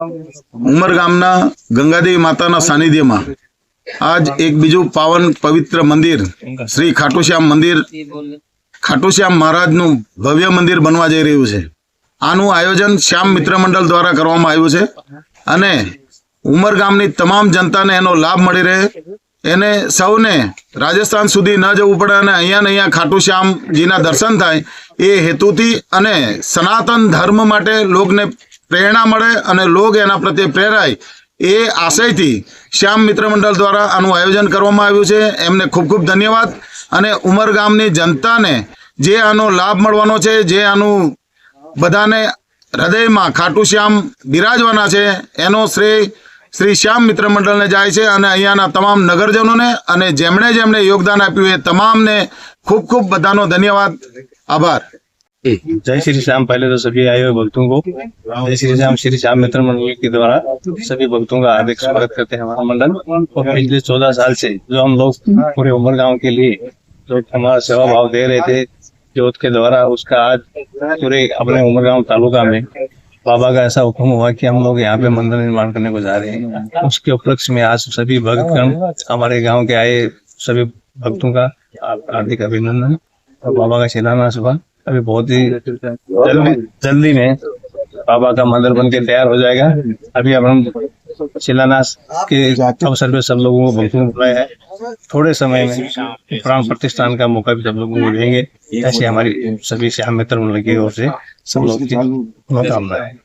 ઉમરગામના ગંગાદેવી માતાના સાનિધ્યમાં આજ એક બીજું પાવન પવિત્ર મંદિર શ્રી ખાટુશ્યામ મંદિર ખાટુશ્યામ મહારાજનું ભવ્ય મંદિર બનવા જઈ રહ્યું છે. આનું આયોજન શ્યામ મિત્ર મંડળ દ્વારા કરવામાં આવ્યું છે અને ઉમર ગામની તમામ જનતાને એનો લાભ મળી રહે. એને સૌને રાજસ્થાન સુધી ન જવું પડે અને અહીંયા ને અહીંયા ખાટુશ્યામજીના દર્શન થાય એ હેતુથી અને સનાતન ધર્મ માટે લોકને પ્રેરણા મળે અને લોક એના પ્રત્યે પ્રેરાય એ આશયથી શ્યામ મિત્ર મંડળ દ્વારા આનું આયોજન કરવામાં આવ્યું છે. એમને ખૂબ ખૂબ ધન્યવાદ. અને ઉમર ગામની જનતાને જે આનો લાભ મળવાનો છે, જે આનું બધાને હૃદયમાં ખાટુ શ્યામ બિરાજવાના છે, એનો શ્રેય શ્રી શ્યામ મિત્ર મંડળને જાય છે અને અહીંયાના તમામ નગરજનોને અને જેમણે જેમણે યોગદાન આપ્યું એ તમામને ખૂબ ખૂબ બધાનો ધન્યવાદ. આભાર. जय श्री श्याम, पहले तो सभी आए हुए भक्तों को। जय श्री श्याम श्री श्याम मित्र मंडल के द्वारा सभी भक्तों का हार्दिक स्वागत करते हैं हमारा मंडल। और पिछले चौदह साल से जो हम लोग पूरे उमर गाँव के लिए जो हमारा सेवा भाव दे रहे थे, जोत के द्वारा उसका आज पूरे अपने उमर गाँव तालुका में बाबा का ऐसा हुक्म हुआ कि हम लोग यहाँ पे मंदिर निर्माण करने को जा रहे हैं। उसके उपलक्ष्य में आज सभी भक्तगण, हमारे गाँव के आए सभी भक्तों का हार्दिक अभिनंदन और बाबा का शिलान्यास हुआ। अभी बहुत ही जल्दी जल्दी में बाबा का मंदिर बन के तैयार हो जाएगा। अभी अब हम शिलान्यास के अवसर पे सब लोगों को भक्तों बुलाए हैं है। थोड़े समय में प्राण प्रतिष्ठान का मौका भी सब लोगों को देंगे। ऐसे हमारी सभी श्याम मित्र लगे और ओर से सब लोग की मनोकामना है